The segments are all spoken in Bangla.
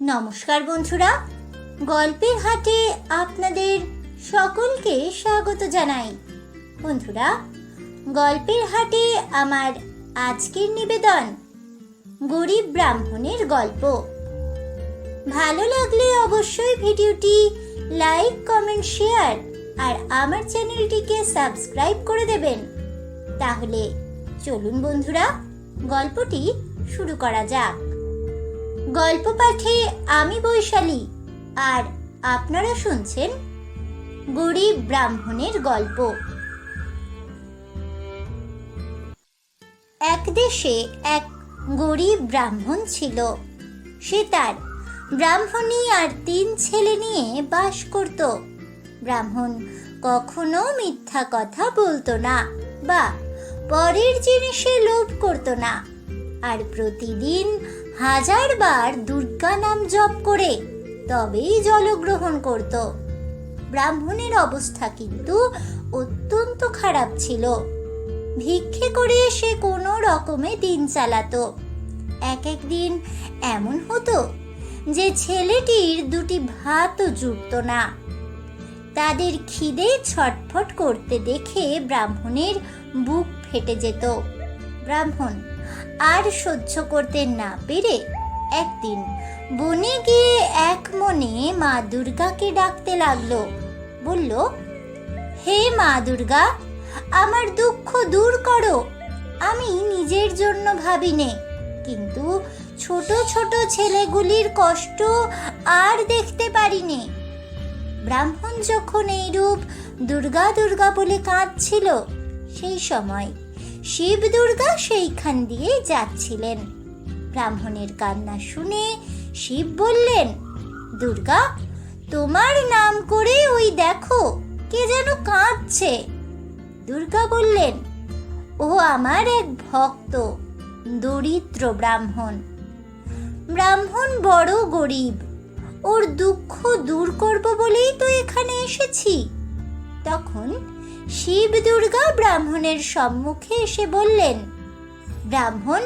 নমস্কার বন্ধুরা, গল্পের হাটে আপনাদের সকলকে স্বাগত জানাই। বন্ধুরা, গল্পের হাটে আমার আজকের নিবেদন, গরিব ব্রাহ্মণের গল্প। ভালো লাগলে অবশ্যই ভিডিওটি লাইক, কমেন্ট, শেয়ার আর আমার চ্যানেলটিকে সাবস্ক্রাইব করে দেবেন। তাহলে চলুন বন্ধুরা, গল্পটি শুরু করা যাক। গল্প পাঠে আমি বৈশালী। আর আপনারা শুনছেন গরিব ব্রাহ্মণের গল্প। এক দেশে এক গরিব ব্রাহ্মণ ছিল। সে তার ব্রাহ্মণী আর তিন ছেলে নিয়ে বাস করত। ব্রাহ্মণ কখনো মিথ্যা কথা বলতো না বা পরের জিনিসে লোভ করতো না। আর প্রতিদিন হাজারবার দুর্গা নাম জপ করে তবেই জলগ্রহণ করত। ব্রাহ্মণের অবস্থা কিন্তু অত্যন্ত খারাপ ছিল। ভিক্ষে করে সে কোনো রকমে দিন চালাতো। এক এক দিন এমন হতো যে ছেলেটির দুটি ভাতও জুটত না। তাদের খিদে ছটফট করতে দেখে ব্রাহ্মণের বুক ফেটে যেত। ব্রাহ্মণ আর সহ্য করতে না পেরে একদিন বনে গিয়ে এক মনে মা দুর্গাকে ডাকতে লাগল। বলল, হে মা দুর্গা, আমার দুঃখ দূর করো। আমি নিজের জন্য ভাবিনে, কিন্তু ছোট ছোট ছেলেগুলির কষ্ট আর দেখতে পারিনে। ব্রাহ্মণ যখন এইরূপ দুর্গা দুর্গা বলে কাঁদছিল, সেই সময় শিব দুর্গা সেইখান দিয়ে যাচ্ছিলেন। ব্রাহ্মণের কান্না শুনে শিব বললেন, দুর্গা, তোমার নাম করে ওই দেখো, কে যেন কাঁদছে। দুর্গা বললেন, ও আমার এক ভক্ত, দরিদ্র ব্রাহ্মণ। ব্রাহ্মণ বড় গরিব, ওর দুঃখ দূর করব বলেই তো এখানে এসেছি। তখন শিব দুর্গা ব্রাহ্মণের সম্মুখে এসে বললেন, ব্রাহ্মণ,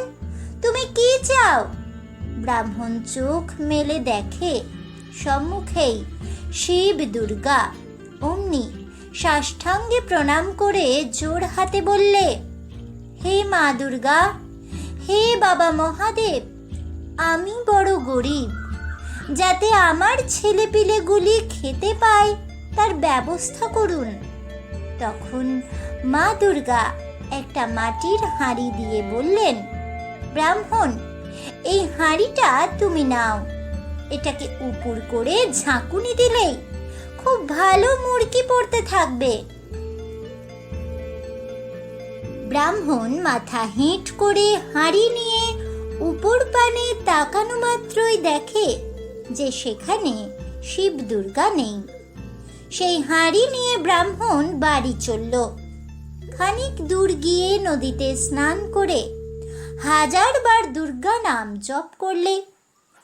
তুমি কি চাও? ব্রাহ্মণ চোখ মেলে দেখে, সম্মুখেই শিব দুর্গা, অমনি সাষ্টাঙ্গে প্রণাম করে জোর হাতে বললে, হে মা দুর্গা, হে বাবা মহাদেব, আমি বড় গরিব, যাতে আমার ছেলেপিলেগুলি খেতে পায়, তার ব্যবস্থা করুন। তখন মা দুর্গা একটা মাটির হাঁড়ি দিয়ে বললেন, ব্রাহ্মণ, এই হাঁড়িটা তুমি নাও। এটাকে উপর করে ঝাঁকুনি দিলেই খুব ভালো মুরগি পড়তে থাকবে। ব্রাহ্মণ মাথা হেঁট করে হাঁড়ি নিয়ে উপর পানে তাকানো মাত্রই দেখে যে সেখানে শিব দুর্গা নেই। সেই হাঁড়ি নিয়ে ব্রাহ্মণ বাড়ি চলল। খানিক দূর গিয়ে নদীতে স্নান করে হাজারবার দুর্গা নাম জপ করলে,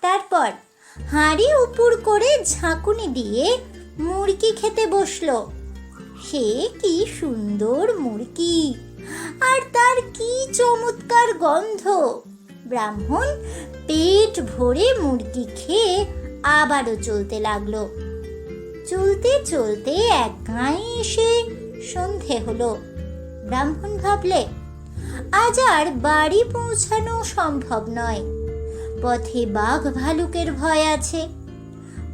তারপর হাঁড়ি উপর করে ঝাঁকুনি দিয়ে মুরগি খেতে বসল। সে কি সুন্দর মুরগি, আর তার কি চমৎকার গন্ধ। ব্রাহ্মণ পেট ভরে মুরগি খেয়ে আবারও চলতে লাগল। চলতে চলতে এক গাঁয়ে এসে সন্ধে হলো। ব্রাহ্মণ ভাবলে, আজ আর বাড়ি পৌঁছানো সম্ভব নয়। পথে বাঘ ভালুকের ভয় আছে।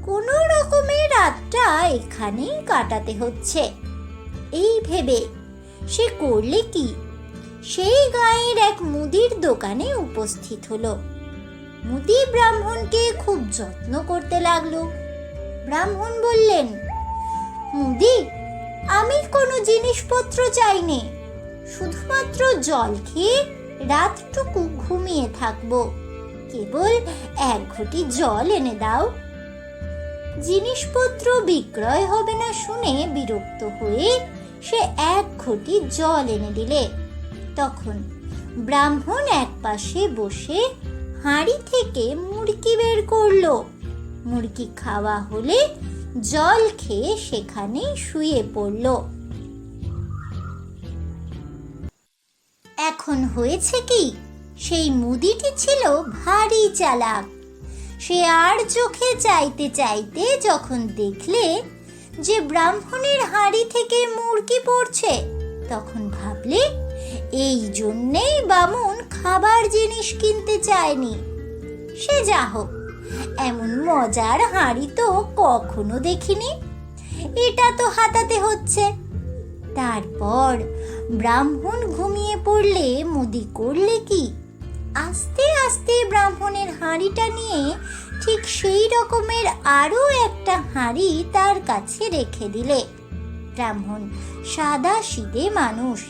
কোনো রকমে রাতটা এখানেই কাটাতে হচ্ছে। এই ভেবে সে করলে কি? সেই গাঁয়ের এক মুদির দোকানে উপস্থিত হলো। মুদি ব্রাহ্মণকে খুব যত্ন করতে লাগল। ব্রাহ্মণ বললেন, মুদি, আমি কোনো জিনিসপত্র চাইনি। শুধুমাত্র জল খেয়ে রাতটুকু ঘুমিয়ে থাকব। কেবল এক ঘটি জল এনে দাও। জিনিসপত্র বিক্রয় হবে না শুনে বিরক্ত হয়ে সে এক ঘটি জল এনে দিলে। তখন ব্রাহ্মণ এক পাশে বসে হাঁড়ি থেকে মুরগি বের করল। মুরগি খাওয়া হলে জল খেয়ে সেখানে শুয়ে পড়ল। এখন হয়েছে কি, সেই মুদিটি ছিল ভারী চালাক। সে আর চোখে চাইতে চাইতে যখন দেখলে যে ব্রাহ্মণের হাড়ি থেকে মুরগি পড়ছে, তখন ভাবলে, এই জন্যেই বামুন খাবার জিনিস কিনতে চায়নি। সে যা হোক। এমন মজার হাঁড়ি তো কখনো দেখিনি। এটা তো হাতাতে হচ্ছে। তারপর ব্রাহ্মণ ঘুমিয়ে পড়লে মুদি করলে কি? আস্তে আস্তে ব্রাহ্মণের হাঁড়িটা নিয়ে ঠিক সেই রকমের আরও একটা হাঁড়ি তার কাছে রেখে দিলে। ব্রাহ্মণ সাদা সিদে মানুষ।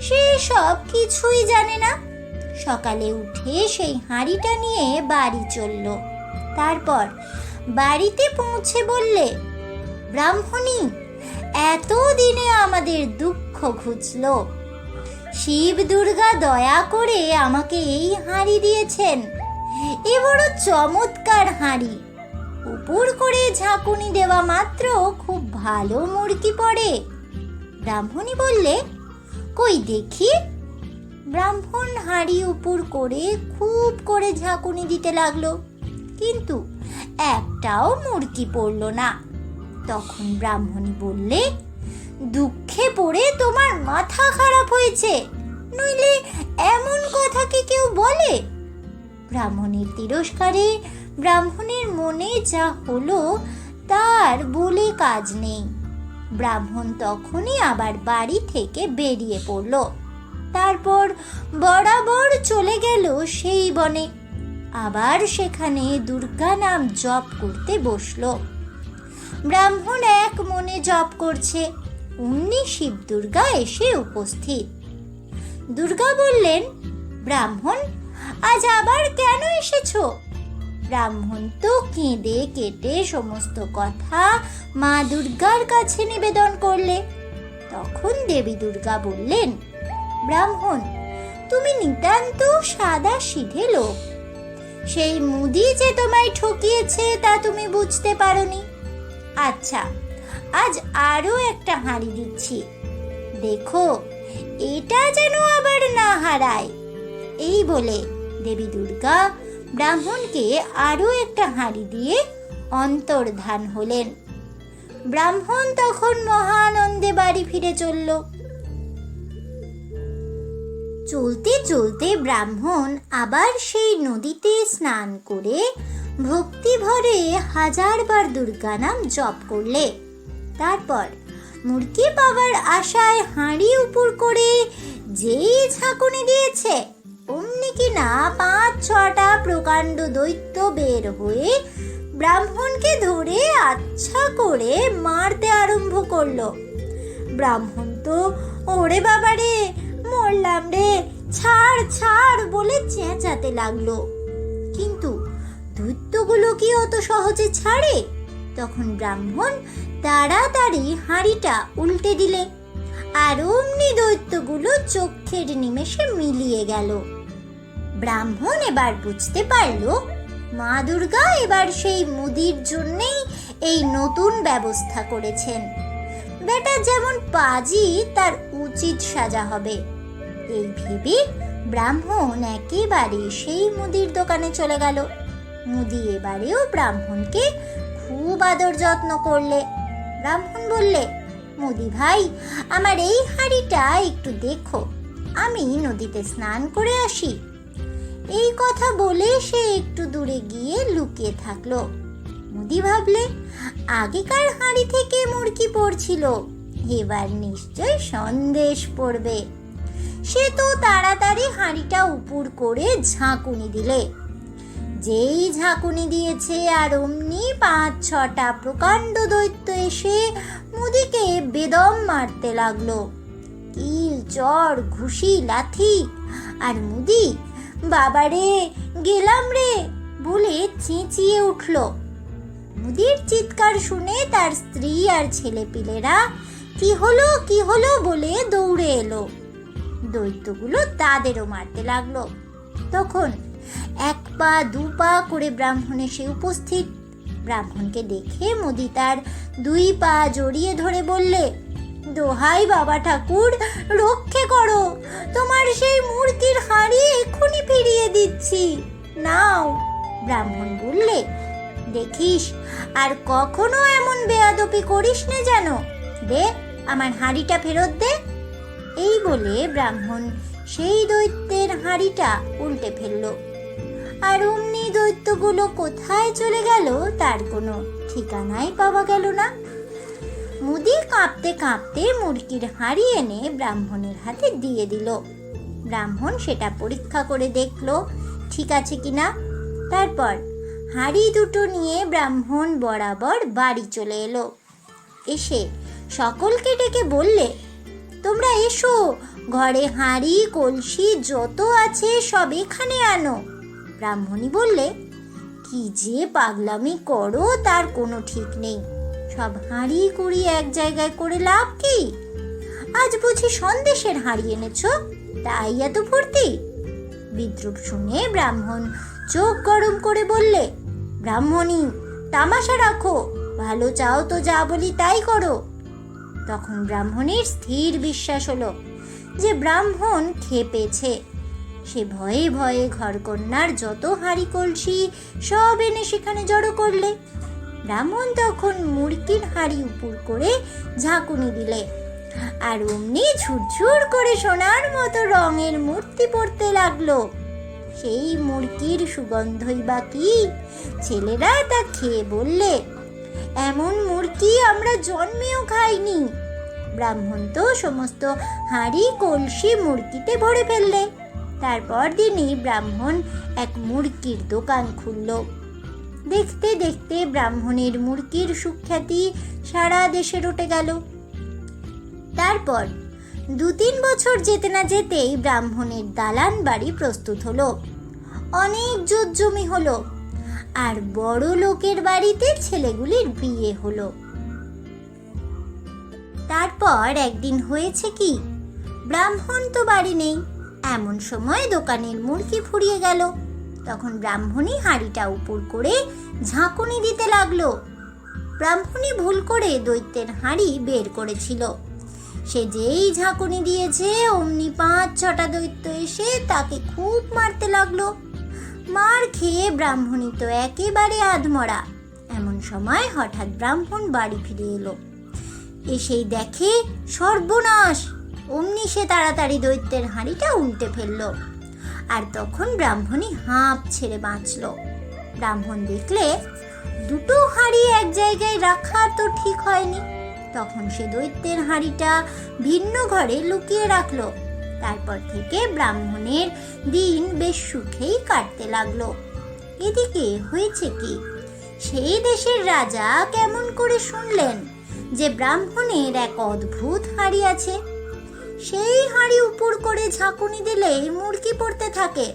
সে সব কিছুই জানে না। সকালে উঠে সেই হাঁড়িটা নিয়ে বাড়ি চলল। তারপর বাড়িতে পৌঁছে বললে, ব্রাহ্মণী এত দিনে আমাদের দুঃখ ঘুচল। শিব দুর্গা দয়া করে আমাকে এই হাঁড়ি দিয়েছেন। এ বড় চমৎকার হাঁড়ি। উপর করে ঝাঁকুনি দেওয়া মাত্র খুব ভালো মুরগি পড়ে। ব্রাহ্মণী বললে, কই দেখি? ব্রাহ্মণ হাঁড়ি উপর করে খুব করে ঝাঁকুনি দিতে লাগল। কিন্তু একটাও মুরগি পড়ল না। তখন ব্রাহ্মণী বললে, দুঃখে পড়ে তোমার মাথা খারাপ হয়েছে। নইলে এমন কথা কি কেউ বলে? ব্রাহ্মণের তিরস্কারে ব্রাহ্মণের মনে যা হলো তার বলে কাজ নেই। ব্রাহ্মণ তখনই আবার বাড়ি থেকে বেরিয়ে পড়ল। তারপর বরাবর চলে গেল সেই বনে। আবার সেখানে দুর্গা নাম জপ করতে বসল। ব্রাহ্মণ এক মনে জপ করছে, অমনি শিব দুর্গা এসে উপস্থিত। দুর্গা বললেন, ব্রাহ্মণ, আজ আবার কেন এসেছ? ব্রাহ্মণ তো কেঁদে কেটে সমস্ত কথা মা দুর্গার কাছে নিবেদন করলে। তখন দেবী দুর্গা বললেন, ব্রাহ্মণ, তুমি নিতান্ত সাদা সিধে লোক। সেই মুদি যে তোমায় ঠকিয়েছে তা তুমি বুঝতে পারোনি। আচ্ছা আজ আরও একটা হাঁড়ি দিচ্ছি। দেখো, এটা যেন আবার না হারায়। এই বলে দেবী দুর্গা ব্রাহ্মণকে আরও একটা হাঁড়ি দিয়ে অন্তর্ধান হলেন। ব্রাহ্মণ তখন মহানন্দে বাড়ি ফিরে চলল। চলতে চলতে ব্রাহ্মণ আবার সেই নদীতে স্নান করে ভক্তি ভরে হাজারবার দুর্গা নাম জপ করলে। তারপর মুরগি পাওয়ার আশায় হাঁড়ি উপর করে যেই ঝাঁকুনি দিয়েছে, অমনি কিনা পাঁচ ছটা প্রকাণ্ড দৈত্য বের হয়ে ব্রাহ্মণকে ধরে আচ্ছা করে মারতে আরম্ভ করল। ব্রাহ্মণ তো, ওরে বাবা রে মরলাম রে। ছাড় ছাড় বলে চেঁচাতে লাগল। কিন্তু দৈত্যগুলো কি অত সহজে ছাড়ে? তখন ব্রাহ্মণ তাড়াতাড়ি হাঁড়িটা উল্টে দিলে। আর অমনি দৈত্যগুলো চোখের নিমেষে মিলিয়ে গেল। ব্রাহ্মণ এবার বুঝতে পারল, মা দুর্গা এবার সেই মুদির জন্যেই এই নতুন ব্যবস্থা করেছেন। বেটা যেমন পাজি, তার উচিত সাজা হবে। এই ভেবে ব্রাহ্মণ একেবারে সেই মুদির দোকানে চলে গেল। মুদি এবারেও ব্রাহ্মণকে খুব আদর যত্ন করলে। ব্রাহ্মণ বললে, মুদি ভাই, আমার এই হাঁড়িটা একটু দেখো। আমি নদীতে স্নান করে আসি। এই কথা বলে সে একটু দূরে গিয়ে লুকিয়ে থাকল। মুদি ভাবলে, আগেকার হাঁড়ি থেকে মুরগি পড়ছিল, এবার নিশ্চয় সন্দেশ পড়বে। সে তো তাড়াতাড়ি হাঁড়িটা উপর করে ঝাঁকুনি দিলে। যেই ঝাঁকুনি দিয়েছে আর অমনি পাঁচ ছটা প্রকাণ্ড দৈত্য এসে মুদিকে বেদম মারতে লাগল। কিল, চর, ঘুষি, লাথি, আর মুদি, বাবারে, গেলাম রে, বলে চেঁচিয়ে উঠল। মুদির চিৎকার শুনে তার স্ত্রী আর ছেলেপিলেরা, কি হলো কি হলো? বলে দৌড়ে এলো। দৈত্যগুলো তাদেরও মারতে লাগল। তখন এক পা, দু পা করে ব্রাহ্মণ এসে উপস্থিত। ব্রাহ্মণকে দেখে মুদি তার দুই পা জড়িয়ে ধরে বললে, দোহাই বাবা ঠাকুর, রক্ষে করো। তোমার সেই মূর্তির হাঁড়ি এক্ষুনি ফিরিয়ে দিচ্ছি। নাও। ব্রাহ্মণ বললে, দেখিস, আর কখনো এমন বেয়াদপি করিস না যেন। দে, আমার হাঁড়িটা ফেরত দে। এই বলে ব্রাহ্মণ সেই দৈত্যের হাঁড়িটা উল্টে ফেলল। আর অমনি দৈত্যগুলো কোথায় চলে গেল তার কোনো ঠিকানাই পাওয়া গেল না। মুদি কাঁপতে কাঁপতে মুরগির হাঁড়ি এনে ব্রাহ্মণের হাতে দিয়ে দিল। ব্রাহ্মণ সেটা পরীক্ষা করে দেখল, ঠিক আছে কিনা তারপর হাঁড়ি দুটো নিয়ে ব্রাহ্মণ বরাবর বাড়ি চলে এলো। এসে সকলকে ডেকে বললে তোমরা এসো। ঘরে হাঁড়ি, কলসি যত আছে সব এখানে আনো। ব্রাহ্মণী বললে, কি যে পাগলামি করো, তার কোনো ঠিক নেই। সব হাঁড়ি কুড়ি এক জায়গায় করে লাভ কি? আজ বুঝি সন্দেশের হাঁড়ি এনেছ, তাই এত ফুর্তি? বিদ্রুপ শুনে ব্রাহ্মণ চোখ গরম করে বললে, ব্রাহ্মণী, তামাশা রাখো, ভালো চাও তো যা বলি তাই করো। তখন ব্রাহ্মণের স্থির বিশ্বাস হলো যে ব্রাহ্মণ খেপেছে। সে ভয়ে ভয়ে ঘরকন্যার যত হাঁড়ি কলসি সব এনে সেখানে জড়ো করলে। ব্রাহ্মণ তখন মুরগির হাঁড়ি উপর করে ঝাঁকুনি দিলে আর অমনি ঝুরঝুর করে সোনার মতো রঙের মূর্তি পড়তে লাগল। সেই মুরগির সুগন্ধই বা কি? ছেলেরা তা খেয়ে বললে এমন মুরগি আমরা জন্মেও খাইনি। ব্রাহ্মণ তো সমস্ত হাঁড়ি, কলসি মুরগিতে ভরে ফেললে। তারপর দিনই ব্রাহ্মণ এক মুরগির দোকান খুলল। দেখতে দেখতে ব্রাহ্মণের মুরগির সুখ্যাতি সারা দেশে রটে গেল। তারপর দু তিন বছর যেতে না যেতেই ব্রাহ্মণের দালান বাড়ি প্রস্তুত হলো। অনেক জমি হলো। আর বড় লোকের বাড়িতে ছেলেগুলির বিয়ে হলো। তারপর একদিন হয়েছে কি, ব্রাহ্মণ তো বাড়ি নেই। এমন সময় দোকানের মুরগি ফুরিয়ে গেল। তখন ব্রাহ্মণী হাঁড়িটা উপর করে ঝাঁকুনি দিতে লাগল। ব্রাহ্মণী ভুল করে দৈত্যের হাঁড়ি বের করেছিল। সে যেই ঝাঁকুনি দিয়েছে, অমনি পাঁচ ছটা দৈত্য এসে তাকে খুব মারতে লাগল। মার খেয়ে ব্রাহ্মণী তো একেবারে আধমরা। এমন সময় হঠাৎ ব্রাহ্মণ বাড়ি ফিরে এলো। এসেই দেখে সর্বনাশ, অমনি সে তাড়াতাড়ি দৈত্যের হাঁড়িটা উল্টে ফেলল আর তখন ব্রাহ্মণী হাঁপ ছেড়ে বাঁচল। ব্রাহ্মণ দেখলে দুটো হাঁড়ি এক জায়গায় রাখা তো ঠিক হয়নি। তখন সে দৈত্যের হাঁড়িটা ভিন্ন ঘরে লুকিয়ে রাখল। তারপর থেকে ব্রাহ্মণের দিন বেশ সুখেই কাটতে লাগল। এদিকে হয়েছে কি? সেই দেশের রাজা কেমন করে শুনলেন যে ব্রাহ্মণের এক অদ্ভুত হাঁড়ি আছে। সেই হাঁড়ি উপর করে ঝাঁকুনি দিলেই মুরগি পড়তে থাকে।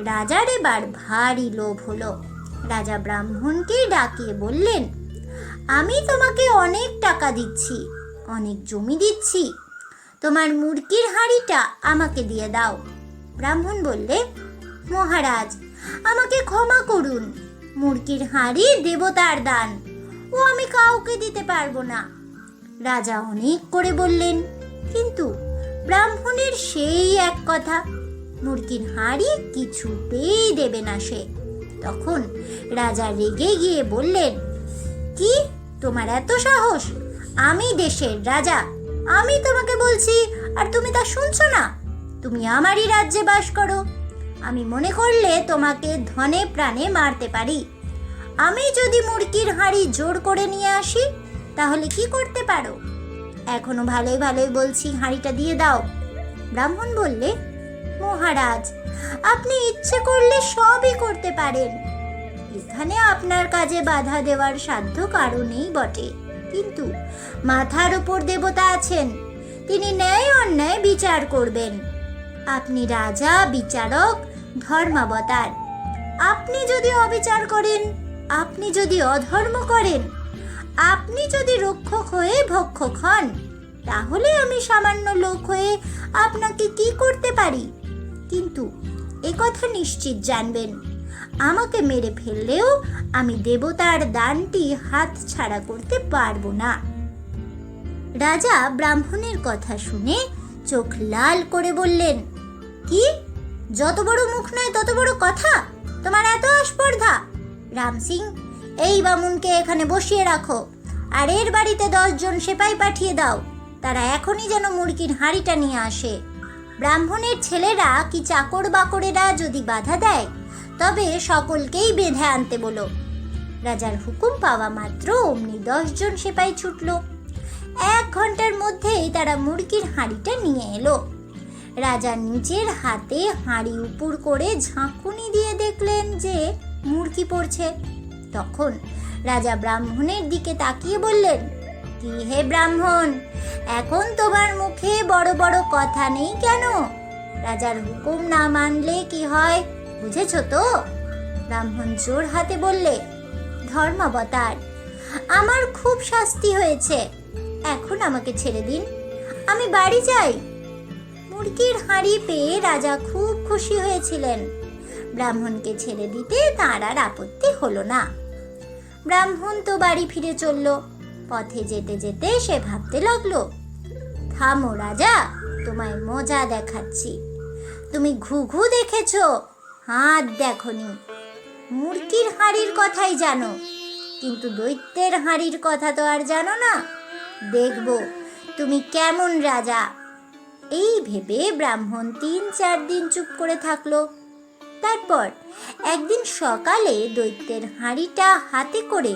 রাজার এবার ভারী লোভ হলো। রাজা ব্রাহ্মণকে ডাকিয়ে বললেন, আমি তোমাকে অনেক টাকা দিচ্ছি, অনেক জমি দিচ্ছি তোমার মুরগির হাঁড়িটা আমাকে দিয়ে দাও। ব্রাহ্মণ বললে, মহারাজ, আমাকে ক্ষমা করুন। মুরগির হাঁড়ি দেবতার দান। ও আমি কাউকে দিতে পারব না। রাজা অনেক করে বললেন, কিন্তু ব্রাহ্মণের সেই এক কথা, মুরগির হাঁড়ি কিছুতেই দেবে না সে। তখন রাজা রেগে গিয়ে বললেন, কি, তোমার এত সাহস? আমি দেশের রাজা। আমি তোমাকে বলছি, আর তুমি তা শুনছো না? তুমি আমারই রাজ্যে বাস করো। আমি মনে করলে তোমাকে ধনে প্রাণে মারতে পারি। আমি যদি মুরগির হাঁড়ি জোর করে নিয়ে আসি, তাহলে কি করতে পারো? এখনও ভালোই ভালোই বলছি, হাঁড়িটা দিয়ে দাও। ব্রাহ্মণ বললে, মহারাজ, আপনি ইচ্ছে করলে সবই করতে পারেন। এখানে আপনার কাজে বাধা দেওয়ার সাধ্য কারণেই বটে। কিন্তু মাথার উপর দেবতা আছেন, তিনি ন্যায় অন্যায় বিচার করবেন। আপনি রাজা, বিচারক, ধর্মাবতার। আপনি যদি অবিচার করেন, আপনি যদি অধর্ম করেন, আপনি যদি রক্ষক হয়ে ভক্ষক হন, তাহলে আমি সামান্য লোক হয়ে আপনাকে কি করতে পারি? কিন্তু একথা নিশ্চিত জানবেন। আমাকে মেরে ফেললেও আমি দেবতার দানটি হাত ছাড়া করতে পারব না। রাজা ব্রাহ্মণের কথা শুনে চোখ লাল করে বললেন, কি? যত বড় মুখ নয় তত বড় কথা? তোমার এত আস্পর্ধা রাম সিং, এই বামুনকে এখানে বসিয়ে রাখো, আর এর বাড়িতে দশজন সেপাই পাঠিয়ে দাও। তারা এখনই যেন মুরগির হাঁড়িটা নিয়ে আসে। ব্রাহ্মণের ছেলেরা কি চাকর বাকরেরা যদি বাধা দেয় তবে সকলকেই বেঁধে আনতে বলো। রাজার হুকুম পাওয়া মাত্র অমনি দশজন সেপাই ছুটল। এক ঘণ্টার মধ্যেই তারা মুরগির হাঁড়িটা নিয়ে এলো। রাজা নিজের হাতে হাঁড়ি উপর করে ঝাঁকুনি দিয়ে দেখলেন যে মুরগি পড়ছে। তখন রাজা ব্রাহ্মণের দিকে তাকিয়ে বললেন, কি হে ব্রাহ্মণ, এখন তোমার মুখে বড় বড় কথা নেই কেন? রাজার হুকুম না মানলে কি হয়? বুঝেছ তো ব্রাহ্মণ জোর হাতে বললে, ধর্মাবতার, আমার খুব শাস্তি হয়েছে। এখন আমাকে ছেড়ে দিন, আমি বাড়ি যাই। মুরগির হাঁড়ি পেয়ে রাজা খুব খুশি হয়েছিলেন। ব্রাহ্মণকে ছেড়ে দিতে তার আর আপত্তি হলো না। ব্রাহ্মণ তো বাড়ি ফিরে চলল, পথে যেতে যেতে সে ভাবতে লাগল, থামো রাজা, তোমায় মজা দেখাচ্ছি। তুমি ঘুঘু দেখেছ হাত দেখনি। মুরগির হাঁড়ির কথাই জানো। কিন্তু দৈত্যের হাঁড়ির কথা তো আর জানো না। দেখব তুমি কেমন রাজা। এই ভেবে ব্রাহ্মণ তিন চার দিন চুপ করে থাকল। তারপর একদিন সকালে দৈত্যের হাঁড়িটা হাতে করে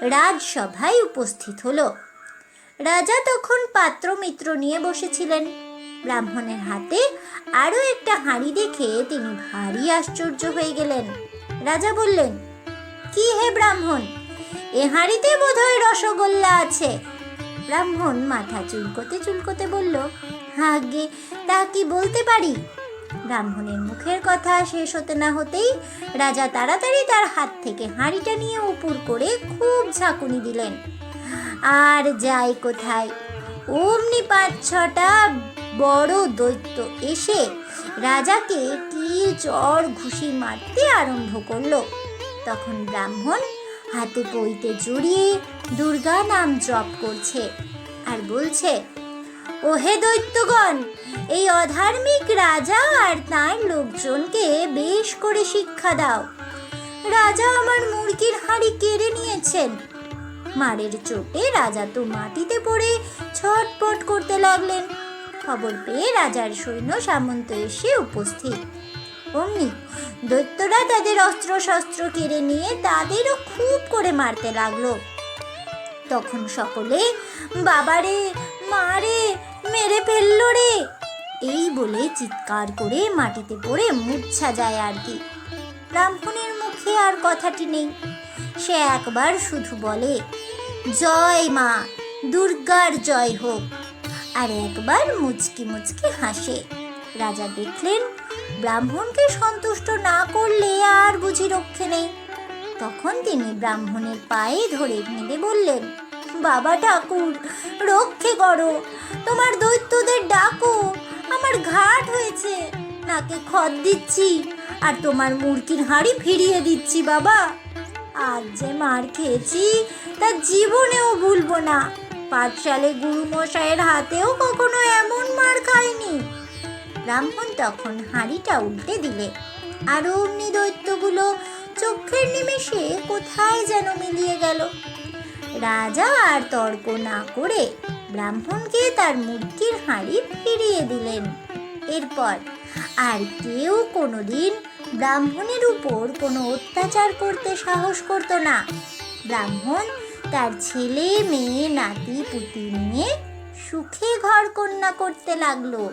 রাজসভায় উপস্থিত হলো। রাজা তখন পাত্র মিত্র নিয়ে বসেছিলেন। ব্রাহ্মণের হাতে আরও একটা হাঁড়ি দেখে তিনি ভারী আশ্চর্য হয়ে গেলেন। রাজা বললেন, কি হে ব্রাহ্মণ? এ হাঁড়িতে বোধহয় রসগোল্লা আছে। ব্রাহ্মণ মাথা চুলকোতে চুলকোতে বলল, আগে তা কি বলতে পারি? ব্রাহ্মণের মুখের কথা শেষ হতে না হতেই রাজা তাড়াতাড়ি তার হাত থেকে হাঁড়িটা নিয়ে উপর করে খুব ঝাঁকুনি দিলেন। আর যাই কোথায়, অমনি পাঁচ ছটা বড় দৈত্য এসে রাজাকে কিল চর, ঘুষি মারতে আরম্ভ করল। তখন ব্রাহ্মণ হাতে পইতে জড়িয়ে দুর্গা নাম জপ করছে আর বলছে, ওহে দৈত্যগণ, এই অধার্মিক রাজা আর তার লোকজনকে বেশ করে শিক্ষা দাও। রাজা আমার মুরগির হাঁড়ি কেড়ে নিয়েছেন। মারের চোটে রাজা তো মাটিতে পড়ে ছটপট করতে লাগলেন। খবর পেয়ে রাজার সৈন্য সামন্ত এসে উপস্থিত। অমনি দৈত্যরা তাদের অস্ত্র শস্ত্র কেড়ে নিয়ে তাদেরও খুব করে মারতে লাগল। তখন সকলে, বাবারে, মারে, মেরে ফেলল রে! এই বলে চিৎকার করে মাটিতে পড়ে মূর্ছা যায় আর কি। ব্রাহ্মণের মুখে আর কথাটি নেই। সে একবার শুধু বলে, জয় মা, দুর্গার জয় হোক। আর একবার মুচকি মুচকি হাসে। রাজা দেখলেন, ব্রাহ্মণকে সন্তুষ্ট না করলে আর বুঝি রক্ষে নেই। তখন তিনি ব্রাহ্মণের পায়ে ধরে নেড়ে বললেন, বাবা ঠাকুর, রক্ষে করো। তোমার দৈত্যদের ডাকো। আমার ঘাট হয়েছে। নাকে খদ দিচ্ছি আর তোমার মুরগির হাঁড়ি ফিরিয়ে দিচ্ছি, বাবা। আর যে মার খেয়েছি, তা জীবনেও ভুলবো না। পাঠশালে গুরু মশাইয়ের হাতেও কখনো এমন মার খায়নি। ব্রাহ্মণ তখন হাঁড়িটা উল্টে দিলে। আর অমনি দৈত্যগুলো চোখের নিমেষে কোথায় যেন মিলিয়ে গেল। রাজা আর তর্ক না করে ব্রাহ্মণকে তার মুরগির হাঁড়ি ফিরিয়ে দিলেন। এরপর আর কেউ কোনোদিন ব্রাহ্মণের উপর কোনো অত্যাচার করতে সাহস করতো না। ব্রাহ্মণ তার ছেলে, মেয়ে, নাতি, পুতি নিয়ে সুখে ঘর কন্যা করতে লাগল।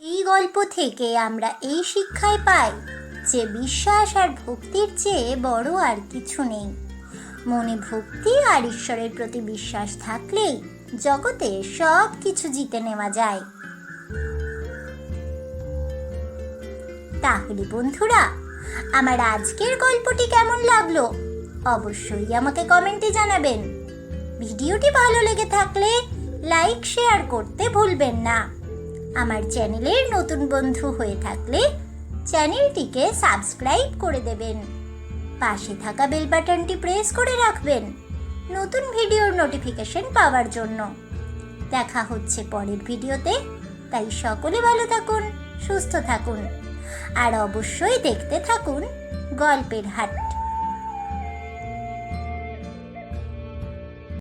এই গল্প থেকে আমরা এই শিক্ষায় পাই যে বিশ্বাস আর ভক্তির চেয়ে বড় আর কিছু নেই। মনে ভক্তি আর ঈশ্বরের প্রতি বিশ্বাস থাকলেই জগতে সব কিছু জিতে নেওয়া যায়। তাহলে বন্ধুরা আমার আজকের গল্পটি কেমন লাগল অবশ্যই আমাকে কমেন্টে জানাবেন। ভিডিওটি ভালো লেগে থাকলে লাইক, শেয়ার করতে ভুলবেন না। আমার চ্যানেলের নতুন বন্ধু হয়ে থাকলে চ্যানেলটিকে সাবস্ক্রাইব করে দেবেন। পাশে থাকা বেল বাটনটি প্রেস করে রাখবেন নতুন ভিডিওর নোটিফিকেশন পাওয়ার জন্য। দেখা হচ্ছে পরের ভিডিওতে, তাই সকলে ভালো থাকুন, সুস্থ থাকুন। আর অবশ্যই দেখতে থাকুন গল্পের হাট।